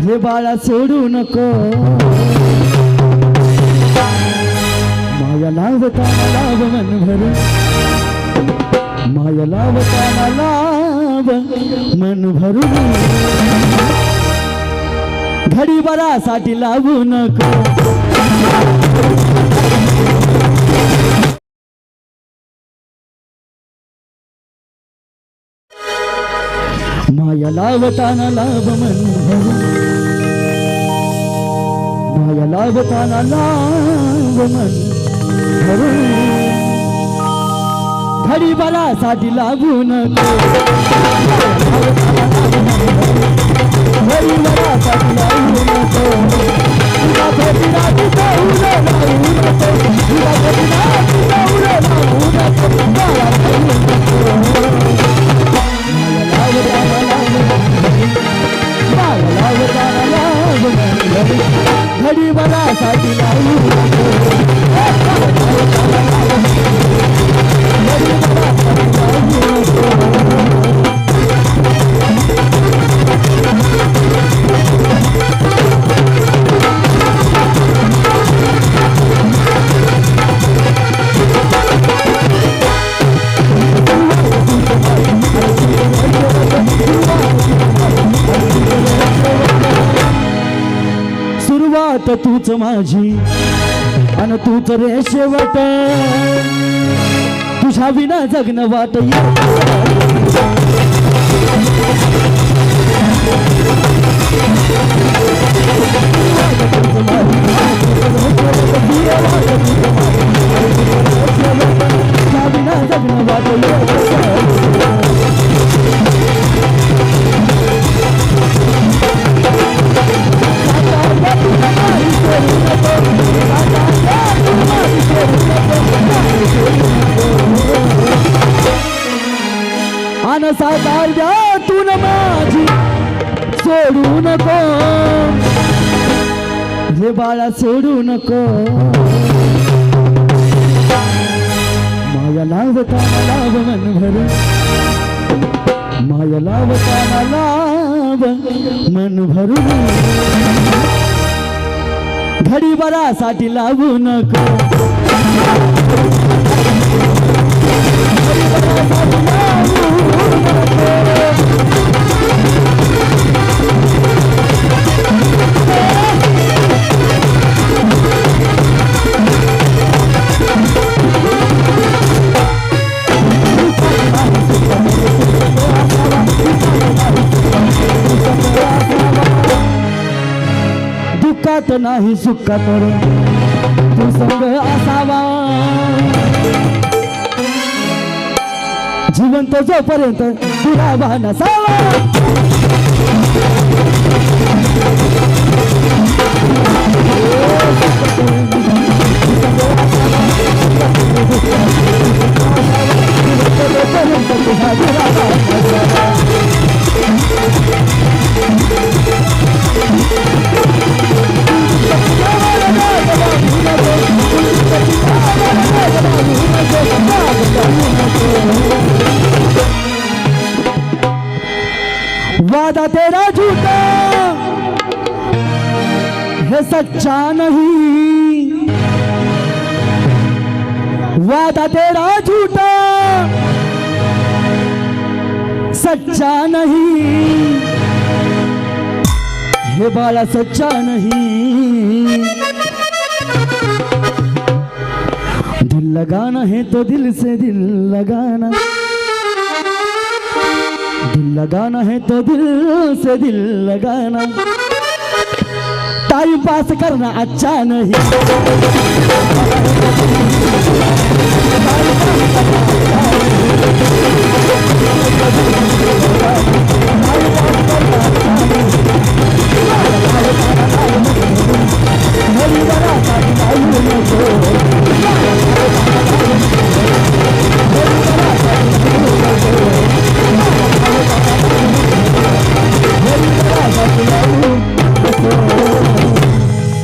माझे बाळा सोडू नको. माया लावताना लाव मन भरून माया लावताना लाव मन भरून घडी बरासाठी लावू नको. माया लावताना लाभ मन भरून माया लावताना लाभ मन भरून घडी बलासाठी लागू नको. घडी बलासाठी नाही सुरुवात तूच माझी आणि तूच रे शेवट. तुझ्या विना जगन वाट असा साकार माझी सोडू नको. हे बाळा सोडू नको. माया लावता लाव मन भरून माया लावता लाव मन भरून घडी बरासाठी लावू नको. नाही सुखात रे तू संग असावा जिवंत जोपर्यंत तुला भान सच्चा नहीं वादा तेरा झूठा, सच्चा नहीं। हे बाला, सच्चा नहीं। दिल लगाना है तो दिल से दिल लगाना। दिल लगाना है तो दिल से दिल लगाना। टाइम पास करना अच्छा नहीं।